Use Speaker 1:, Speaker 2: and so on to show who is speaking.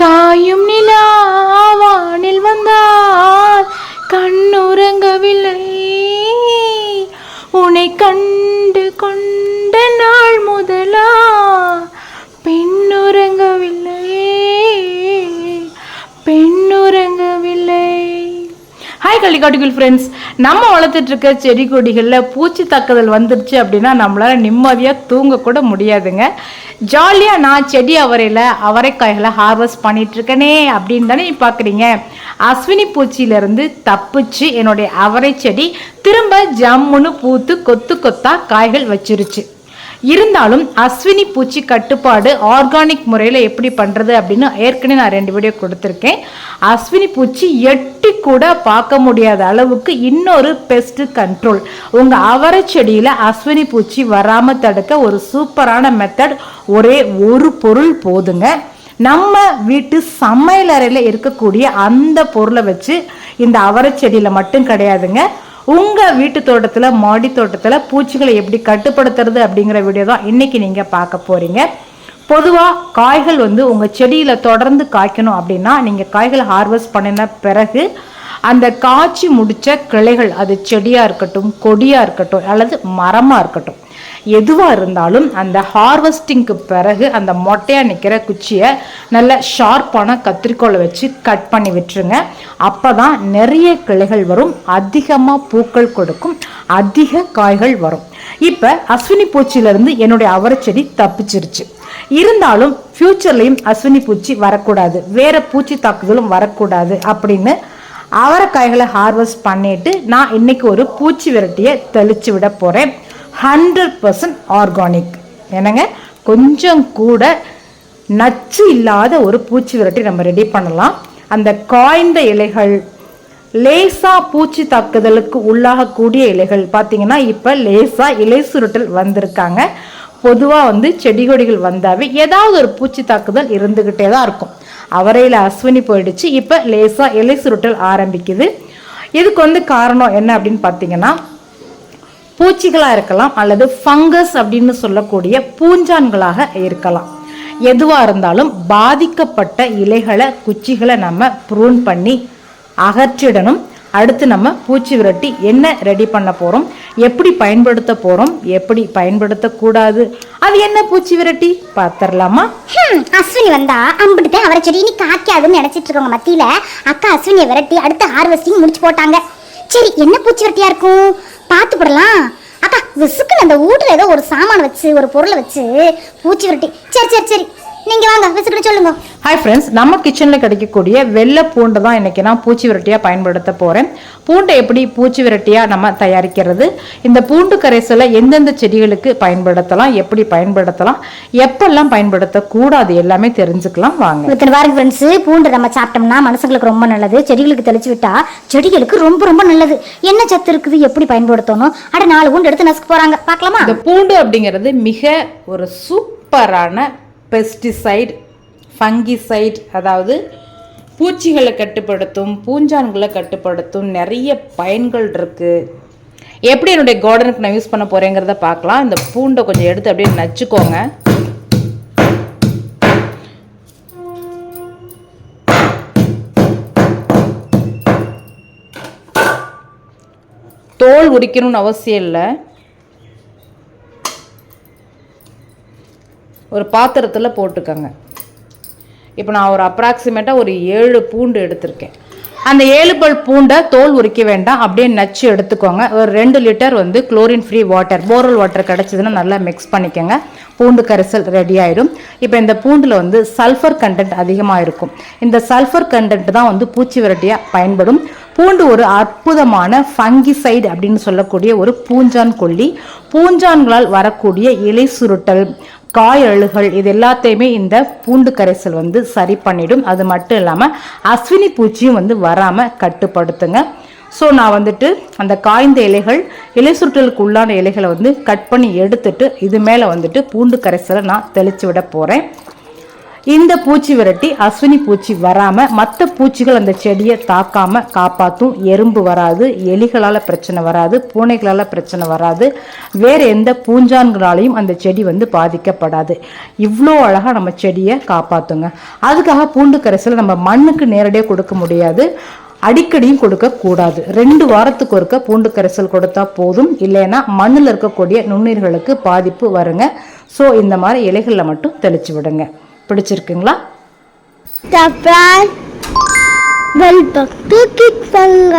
Speaker 1: കായും hi கள்ளிக்காட்டுகள் friends நம்ம வளர்த்துட்டு இருக்க செடி கொடிகளில் பூச்சி தாக்குதல் வந்துருச்சு அப்படின்னா நம்மளால் நிம்மதியாக தூங்கக்கூட முடியாதுங்க. ஜாலியாக நான் செடி அவரையில் அவரைக்காய்களை ஹார்வெஸ்ட் பண்ணிகிட்ருக்கேனே அப்படின்னு தானே பார்க்குறீங்க அஸ்வினி பூச்சியிலேருந்து தப்பிச்சு என்னுடைய அவரை செடி திரும்ப ஜம்முன்னு பூத்து கொத்து கொத்தாக காய்கள் வச்சிருச்சு. இருந்தாலும் அஸ்வினி பூச்சி கட்டுப்பாடு ஆர்கானிக் முறையில் எப்படி பண்ணுறது அப்படின்னு ஏற்கனவே நான் ரெண்டு வீடியோ கொடுத்துருக்கேன். அஸ்வினி பூச்சி எட்டி கூட பார்க்க முடியாத அளவுக்கு இன்னொரு பெஸ்ட் கண்ட்ரோல் உங்கள் அவரை செடியில் அஸ்வினி பூச்சி வராமல் தடுக்க ஒரு சூப்பரான மெத்தட் ஒரே ஒரு பொருள் போதுங்க. நம்ம வீட்டு சமையலறையில் இருக்கக்கூடிய அந்த பொருளை வச்சு இந்த அவரை செடியில் மட்டும் கிடையாதுங்க. உங்கள் வீட்டு தோட்டத்தில் மாடி தோட்டத்தில் பூச்சிகளை எப்படி கட்டுப்படுத்துறது அப்படிங்கிற வீடியோ தான் இன்றைக்கி நீங்கள் பார்க்க போகிறீங்க பொதுவாக காய்கள் வந்து உங்கள் செடியில் தொடர்ந்து காய்க்கணும் அப்படின்னா நீங்கள் காய்களை ஹார்வெஸ்ட் பண்ணின பிறகு அந்த காய்ச்சி முடித்த கிளைகள் அது செடியாக இருக்கட்டும் கொடியாக இருக்கட்டும் அல்லது மரமாக இருக்கட்டும் எதுவாக இருந்தாலும் அந்த ஹார்வெஸ்டிங்க்கு பிறகு அந்த மொட்டையாக நிற்கிற குச்சியை நல்ல ஷார்ப்பான கத்திரிக்கோலை வச்சு கட் பண்ணி விட்டுருங்க. அப்போ தான் நிறைய கிளைகள் வரும் அதிகமாக பூக்கள் கொடுக்கும் அதிக காய்கள் வரும். இப்போ அஸ்வினி பூச்சியிலேருந்து என்னுடைய அவரைச்செடி தப்பிச்சிருச்சு. இருந்தாலும் ஃப்யூச்சர்லேயும் அஸ்வினி பூச்சி வரக்கூடாது வேறு பூச்சி தாக்குதலும் வரக்கூடாது அப்படின்னு அவரைக்காய்களை ஹார்வெஸ்ட் பண்ணிட்டு நான் இன்னைக்கு ஒரு பூச்சி விரட்டியை தெளிச்சு விட போகிறேன் ஹண்ட்ரட் பர்சன்ட் ஆர்கானிக் என்னங்க? கொஞ்சம் கூட நச்சு இல்லாத ஒரு பூச்சி விரட்டி நம்ம ரெடி பண்ணலாம். அந்த காய்ந்த இலைகள் லேசாக பூச்சி தாக்குதலுக்கு உள்ளாகக்கூடிய இலைகள். பார்த்தீங்கன்னா இப்போ லேசாக இலை சுருட்டல் வந்திருக்காங்க. பொதுவாக வந்து செடி கொடிகள் வந்தாவே ஏதாவது ஒரு பூச்சி தாக்குதல் இருந்துக்கிட்டே தான் இருக்கும். அவரையில் அஸ்வினி போயிடுச்சு. இப்போ லேசாக இலை சுருட்டல் ஆரம்பிக்குது. இதுக்கு வந்து காரணம் என்ன அப்படின்னு பார்த்தீங்கன்னா பூச்சிகளாக இருக்கலாம் அல்லது ஃபங்கஸ் அப்படின்னு சொல்லக்கூடிய பூஞ்சான்களாக இருக்கலாம். எதுவாக இருந்தாலும் பாதிக்கப்பட்ட இலைகளை குச்சிகளை நம்ம ப்ரூன் பண்ணி அகற்றிடணும். அடுத்து நம்ம பூச்சி விரட்டி என்ன ரெடி பண்ண போகிறோம் எப்படி பயன்படுத்த போகிறோம் எப்படி பயன்படுத்தக்கூடாது? அது என்ன பூச்சி விரட்டி? பார்த்துடலாமா?
Speaker 2: அஸ்வினி வந்தா அம்பிட்டு அவரை செடி நீ காய்க்காதுன்னு நினைச்சிட்டு இருக்கவங்க மத்தியில அக்கா அஸ்வினியை விரட்டி அடுத்த ஹார்வெஸ்டிங் முடிச்சு போட்டாங்க. சரி என்ன பூச்சி விரட்டியா இருக்கும்? பார்த்து போடலாம். அக்கா விசுக்குன்னு அந்த வீட்டில் ஏதோ ஒரு சாமான வச்சு ஒரு பொருளை வச்சு பூச்சி விரட்டி. சரி சரி சரி. நீங்க வாங்க விசுக்கிட்டு சொல்லுங்க.
Speaker 1: ஹாய் ஃப்ரெண்ட்ஸ் நம்ம கிச்சனில் கிடைக்கக்கூடிய வெள்ளை பூண்டு தான் இன்றைக்கி நான் பூச்சி விரட்டியாக பயன்படுத்த போகிறேன் பூண்டை எப்படி பூச்சி விரட்டியாக நம்ம தயாரிக்கிறது? இந்த பூண்டு கரைசலை எந்தெந்த செடிகளுக்கு பயன்படுத்தலாம் எப்படி பயன்படுத்தலாம் எப்பெல்லாம் பயன்படுத்தக்கூடாது எல்லாமே தெரிஞ்சுக்கலாம் வாங்க.
Speaker 2: இத்தனை பாருங்க ஃப்ரெண்ட்ஸ் பூண்டு நம்ம சாப்பிட்டோம்னா மனசுங்களுக்கு ரொம்ப நல்லது செடிகளுக்கு தெளிச்சு விட்டா செடிகளுக்கு ரொம்ப ரொம்ப நல்லது. என்ன சத்து இருக்குது எப்படி பயன்படுத்தணும் அட நாலு பூண்டு எடுத்து நசுக்கு போறாங்க பார்க்கலாமா?
Speaker 1: இந்த பூண்டு அப்படிங்கிறது மிக ஒரு சூப்பரான பெஸ்டிசைட் ஃபங்கிசைட் அதாவது பூச்சிகளை கட்டுப்படுத்தும் பூஞ்சான்களை கட்டுப்படுத்தும் நிறைய பயன்கள் இருக்குது எப்படி என்னுடைய கார்டனுக்கு நான் யூஸ் பண்ண போகிறேங்கிறத பார்க்கலாம். இந்த பூண்டை கொஞ்சம் எடுத்து அப்படியே நச்சுக்கோங்க. தோல் உரிக்கணும்னு அவசியம் இல்லை. ஒரு பாத்திரத்தில் போட்டுக்கோங்க. இப்போ நான் ஒரு அப்ராக்சிமேட்டாக ஒரு ஏழு பூண்டு எடுத்திருக்கேன். அந்த ஏழு பல் பூண்டை தோல் உரிக்க வேண்டாம். அப்படியே நச்சு எடுத்துக்கோங்க. ஒரு ரெண்டு லிட்டர் வந்து குளோரின் ஃப்ரீ வாட்டர் போரல் வாட்டர் கிடச்சிதுன்னா நல்லா மிக்ஸ் பண்ணிக்கோங்க. பூண்டு கரைசல் ரெடி ஆயிடும் இப்போ இந்த பூண்டில் வந்து சல்ஃபர் கண்டென்ட் அதிகமாக இருக்கும். இந்த சல்ஃபர் கண்டென்ட் தான் வந்து பூச்சி விரட்டியாக பயன்படும். பூண்டு ஒரு அற்புதமான ஃபங்கிசைடு அப்படின்னு சொல்லக்கூடிய ஒரு பூஞ்சான் கொல்லி. பூஞ்சான்களால் வரக்கூடிய இலை சுருட்டல் காய் அழுகல் இது எல்லாத்தையுமே இந்த பூண்டு கரைசல் வந்து சரி பண்ணிடும். அது மட்டும் இல்லாமல் அஸ்வினி பூச்சியும் வந்து வராமல் கட்டுப்படுத்துங்க. ஸோ நான் வந்துட்டு அந்த காய்ந்த இலைகள் இலை சுருட்டலுக்கு உள்ளான இலைகளை வந்து கட் பண்ணி எடுத்துட்டு இது மேலே வந்துட்டு பூண்டு கரைசலை நான் தெளித்து விட போகிறேன் இந்த பூச்சி விரட்டி அஸ்வினி பூச்சி வராமல் மற்ற பூச்சிகள் அந்த செடியை தாக்காமல் காப்பாற்றும் எறும்பு வராது எலிகளால் பிரச்சனை வராது பூனைகளால் பிரச்சனை வராது. வேறு எந்த பூஞ்சான்களாலையும் அந்த செடி வந்து பாதிக்கப்படாது. இவ்வளோ அழகாக நம்ம செடியை காப்பாற்றுங்க அதுக்காக பூண்டு கரைசலை நம்ம மண்ணுக்கு நேரடியாக கொடுக்க முடியாது. அடிக்கடியும் கொடுக்கக்கூடாது ரெண்டு வாரத்துக்கு ஒருக்க பூண்டு கரைசல் கொடுத்தா போதும். இல்லைன்னா மண்ணில் இருக்கக்கூடிய நுண்ணுயிர்களுக்கு பாதிப்பு வருங்க. ஸோ இந்த மாதிரி இலைகளில் மட்டும் தெளிச்சு விடுங்க. பிடிச்சிருக்குங்களா?
Speaker 2: சப்ரால் பெல் பட்டு கிட் பண்ணுங்க